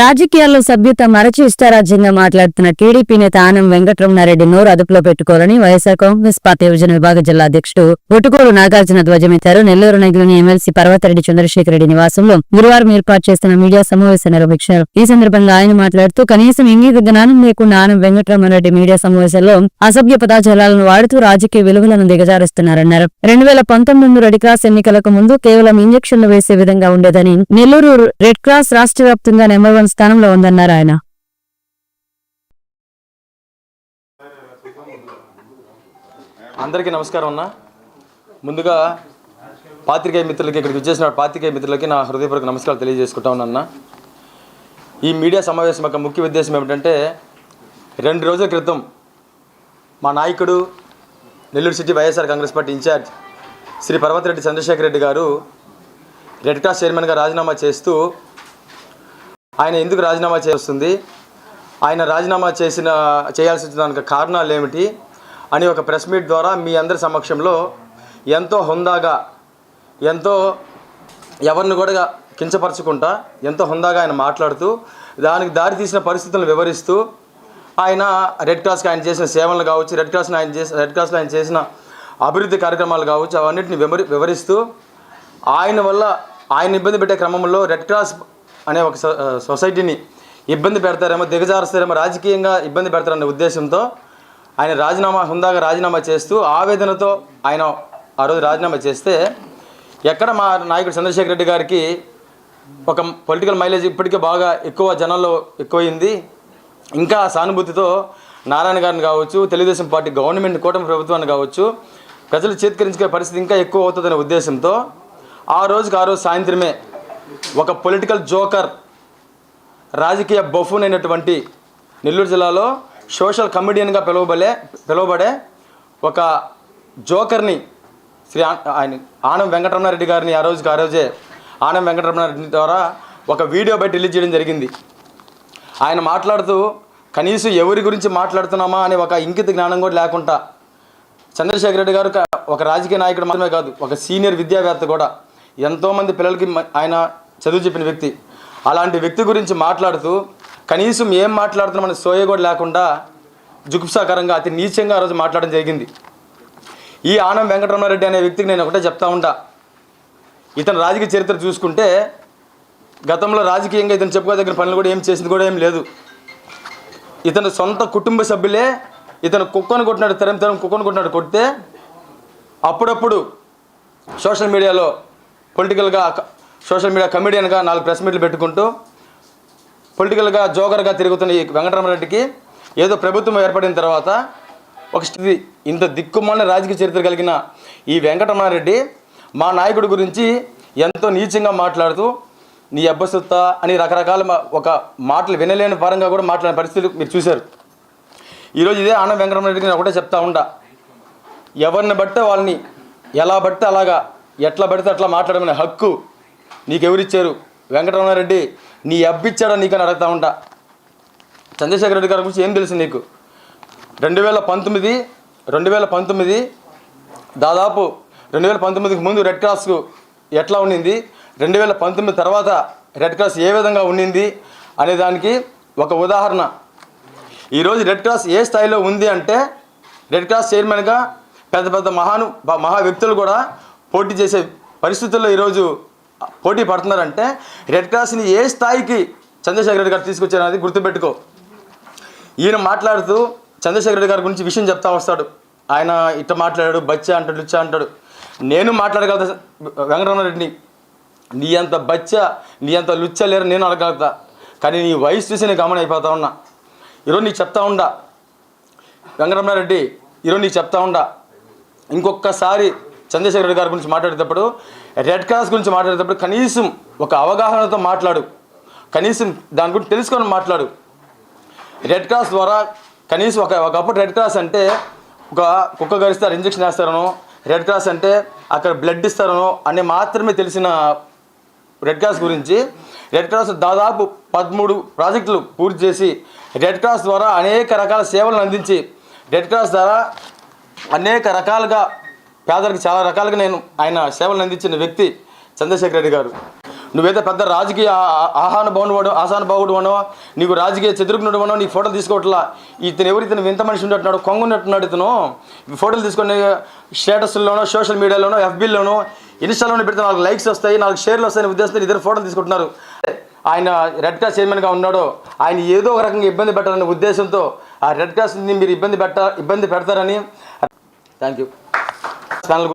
రాజకీయాల్లో సభ్యత మరచి ఇష్టారాజ్యంగా మాట్లాడుతున్న టీడీపీ నేత ఆనం వెంకటరమణారెడ్డి నోరు అదుపులో పెట్టుకోవాలని వైఎస్ఆర్ కాంగ్రెస్ పార్టీ విభజన విభాగ జిల్లా అధ్యక్షుడు ఒటుకోలు నాగార్జున ధ్వజమెత్తారు నెల్లూరు నగరంలోని ఎమ్మెల్సీ పర్వతరెడ్డి చంద్రశేఖర రెడ్డి నివాసంలో గురువారం ఏర్పాటు చేస్తున్న మీడియా సమావేశం నిర్వహించారు. ఈ సందర్భంగా ఆయన మాట్లాడుతూ కనీసం ఇంగిత జ్ఞానం లేకుండా ఆనం వెంకటరమణారెడ్డి మీడియా సమావేశంలో అసభ్య పదాజాలను వాడుతూ రాజకీయ విలువలను దిగజారుస్తున్నారన్నారు. రెండు వేల పంతొమ్మిది రెడ్ క్రాస్ ఎన్నికలకు ముందు కేవలం ఇంజక్షన్లు వేసే విధంగా ఉండేదని నెల్లూరు రెడ్ క్రాస్ రాష్ట్ర వ్యాప్తంగా నెంబర్ వన్ స్థానంలో ఉందన్నారు ఆయన. అందరికీ నమస్కారం అన్న. ముందుగా పాత్రికేయ మిత్రులకి ఇక్కడికి వచ్చేసిన పాత్రికేయ మిత్రులకి నా హృదయపూర్వక నమస్కారాలు తెలియజేసుకుంటా ఉన్నాన్న ఈ మీడియా సమావేశం యొక్క ముఖ్య ఉద్దేశం ఏమిటంటే రెండు రోజుల క్రితం మా నాయకుడు Nellore city YSR Congress Party in charge Shri Parvathireddy Chandrasekhar Reddy గారు రెడ్ క్రాస్ చైర్మన్గా రాజీనామా చేస్తూ ఆయన ఎందుకు రాజీనామా చేస్తుంది? ఆయన రాజీనామా చేసిన చేయాల్సి వచ్చిన దానికి కారణాలు ఏమిటి? అని ఒక ప్రెస్ మీట్ ద్వారా మీ అందరి సమక్షంలో ఎంతో హుందాగా ఎంతో ఎవరిని కూడా కించపరచుకుంటా ఎంతో హుందాగా ఆయన మాట్లాడుతూ దానికి దారి తీసిన పరిస్థితులను వివరిస్తూ ఆయన రెడ్ క్రాస్కి ఆయన చేసిన సేవలు కావచ్చు రెడ్ క్రాస్ని ఆయన చేసిన రెడ్ క్రాస్లో ఆయన చేసిన అభివృద్ధి కార్యక్రమాలు కావచ్చు అవన్నిటిని వివరి వివరిస్తూ ఆయన వల్ల ఆయన ఇబ్బంది పెట్టే క్రమంలో రెడ్ క్రాస్ అనే ఒక సొ- సొసైటీని ఇబ్బంది పెడతారేమో దిగజారుస్తారేమో రాజకీయంగా ఇబ్బంది పెడతారనే ఉద్దేశంతో ఆయన రాజీనామా హుందాగా రాజీనామా చేస్తూ ఆవేదనతో ఆయన ఆ రోజు రాజీనామా చేస్తే ఎక్కడ మా నాయకుడు చంద్రశేఖర్ రెడ్డి గారికి ఒక పొలిటికల్ మైలేజ్ ఇప్పటికే బాగా ఎక్కువ జనాల్లో ఎక్కువైంది. ఇంకా సానుభూతితో నారాయణ గారిని కావచ్చు తెలుగుదేశం పార్టీ గవర్నమెంట్ కూటమి ప్రభుత్వాన్ని కావచ్చు ప్రజలు చేతికరించుకునే పరిస్థితి ఇంకా ఎక్కువ అవుతుందనే ఉద్దేశంతో ఆ రోజుకి ఆ రోజు సాయంత్రమే ఒక పొలిటికల్ జోకర్ రాజకీయ బఫూన్ అయినటువంటి నెల్లూరు జిల్లాలో సోషల్ కమెడియన్గా పిలువబడే పిలువబడే ఒక జోకర్ని శ్రీ ఆయన ఆనం వెంకటరమణారెడ్డి గారిని ఆ రోజుకి ఆ రోజే ఆనం వెంకటరమణారెడ్డి ద్వారా ఒక వీడియో బయట రిలీజ్ చేయడం జరిగింది. ఆయన మాట్లాడుతూ కనీసం ఎవరి గురించి మాట్లాడుతున్నామా? అనే ఒక ఇంకిత జ్ఞానం కూడా లేకుండా చంద్రశేఖర్ రెడ్డి గారు ఒక రాజకీయ నాయకుడు మాత్రమే కాదు ఒక సీనియర్ విద్యావేత్త కూడా ఎంతోమంది పిల్లలకి ఆయన చదువు చెప్పిన వ్యక్తి. అలాంటి వ్యక్తి గురించి మాట్లాడుతూ కనీసం ఏం మాట్లాడుతున్నామని సోయ కూడా లేకుండా జుగుప్సాకరంగా అతి నీచంగా ఆ రోజు మాట్లాడడం జరిగింది. ఈ ఆనం వెంకటరమణారెడ్డి అనే వ్యక్తికి నేను ఒకటే చెప్తా ఉంటా ఇతను రాజకీయ చరిత్ర చూసుకుంటే గతంలో రాజకీయంగా ఇతను చెప్పుకోదగిన పనులు కూడా ఏం చేసింది కూడా ఏం లేదు. ఇతను సొంత కుటుంబ సభ్యులే ఇతను కుక్కను కొట్టినాడు తరం తరం కుక్కను కొట్టినాడు కొడితే అప్పుడప్పుడు సోషల్ మీడియాలో పొలిటికల్గా సోషల్ మీడియా కమెడియన్గా నాలుగు ప్రెస్ మీట్లు పెట్టుకుంటూ పొలిటికల్గా జోకర్గా తిరుగుతున్న ఈ వెంకటరమరెడ్డికి ఏదో ప్రభుత్వం ఏర్పడిన తర్వాత ఒక స్థితి ఇంత దిక్కుమాలిన రాజకీయ చరిత్ర కలిగిన ఈ వెంకటరమణారెడ్డి మా నాయకుడి గురించి ఎంతో నీచంగా మాట్లాడుతూ నీ అబ్బసొత్త అని రకరకాల మా- ఒక మాటలు వినలేని పరంగా కూడా మాట్లాడిన పరిస్థితులు మీరు చూశారు. ఈరోజు ఇదే ఆనంద వెంకటరమణరెడ్డికి నేను ఒకటే చెప్తా ఉండా ఎవరిని బట్టే వాళ్ళని ఎలా బట్టే అలాగా ఎట్లా పడితే అట్లా మాట్లాడమనే హక్కు నీకెవరిచ్చారు? వెంకటరమణారెడ్డి నీ అబ్బిచ్చాడా నీకని అడుగుతా ఉంటా. చంద్రశేఖర్ రెడ్డి గారి గురించి ఏం తెలుసు నీకు? రెండు వేల పంతొమ్మిది రెండు వేల పంతొమ్మిది దాదాపు రెండు వేల పంతొమ్మిదికి ముందు రెడ్ క్రాస్కు ఎట్లా ఉండింది? రెండు వేల పంతొమ్మిది తర్వాత రెడ్ క్రాస్ ఏ విధంగా ఉండింది అనే దానికి ఒక ఉదాహరణ. ఈరోజు రెడ్ క్రాస్ ఏ స్థాయిలో ఉంది అంటే రెడ్ క్రాస్ చైర్మన్గా పెద్ద పెద్ద మహాను మహా వ్యక్తులు కూడా పోటీ చేసే పరిస్థితుల్లో ఈరోజు పోటీ పడుతున్నారంటే రెడ్ క్రాస్ని ఏ స్థాయికి చంద్రశేఖర రెడ్డి గారు తీసుకొచ్చారనేది గుర్తుపెట్టుకో. ఈయన మాట్లాడుతూ చంద్రశేఖర్ రెడ్డి గారి గురించి విషయం చెప్తా వస్తాడు. ఆయన ఇట్ట మాట్లాడాడు బచ్చ అంటాడు లుచ్చ అంటాడు. నేను మాట్లాడగలుగుతా వెంకటరమణారెడ్డిని నీ అంత బచ్చ నీ అంత లుచ్చ లేరు నేను అడగలుగుతా. కానీ నీ వయసు చూసి నేను గమనం అయిపోతా ఉన్నా. ఈరోజు నీకు చెప్తా ఉండా. వెంకటరమణారెడ్డి ఈరోజు నీకు చెప్తా ఉండా. ఇంకొకసారి చంద్రశేఖర్ రెడ్డి గారి గురించి మాట్లాడేటప్పుడు రెడ్ క్రాస్ గురించి మాట్లాడేటప్పుడు కనీసం ఒక అవగాహనతో మాట్లాడు. కనీసం దాని గురించి తెలుసుకొని మాట్లాడు. రెడ్ క్రాస్ ద్వారా కనీసం ఒక ఒకప్పుడు రెడ్ క్రాస్ అంటే ఒక కుక్క గరిస్తారు ఇంజక్షన్ వేస్తారనో రెడ్ క్రాస్ అంటే అక్కడ బ్లడ్ ఇస్తారనో అని మాత్రమే తెలిసిన రెడ్ క్రాస్ గురించి రెడ్ క్రాస్ దాదాపు పదమూడు ప్రాజెక్టులు పూర్తి చేసి రెడ్ క్రాస్ ద్వారా అనేక రకాల సేవలను అందించి రెడ్ క్రాస్ ద్వారా అనేక రకాలుగా పేదలకు చాలా రకాలుగా నేను ఆయన సేవలను అందించిన వ్యక్తి చంద్రశేఖర్ రెడ్డి గారు. నువ్వేదో పెద్ద రాజకీయ ఆ- ఆహాన భవనుడు ఆహాన బావుడు అనో నీకు రాజకీయ చతురుకునుడు అనో నీ ఫోటోలు తీసుకోవట్లా? ఇతను ఎవరు ఇతను వింత మనిషి ఉన్నట్టున్నాడు కొంగున్నట్టున్నాడు ఇతను. ఫోటోలు తీసుకొని స్టేటస్లోనో సోషల్ మీడియాలోనో ఎఫ్బీలోనో ఇన్స్టాలోనో పెడితే నాలుగు లైక్స్ వస్తాయి నాలుగు షేర్లు వస్తాయని ఉద్దేశంతో ఇద్దరు ఫోటోలు తీసుకుంటున్నారు. ఆయన రెడ్ క్రాస్ చైర్మన్గా ఉన్నాడో. ఆయన ఏదో ఒక రకంగా ఇబ్బంది పెట్టాలనే ఉద్దేశంతో ఆ రెడ్ క్రాస్ని మీరు ఇబ్బంది పెట్ట ఇబ్బంది పెడతారని. Thank you channel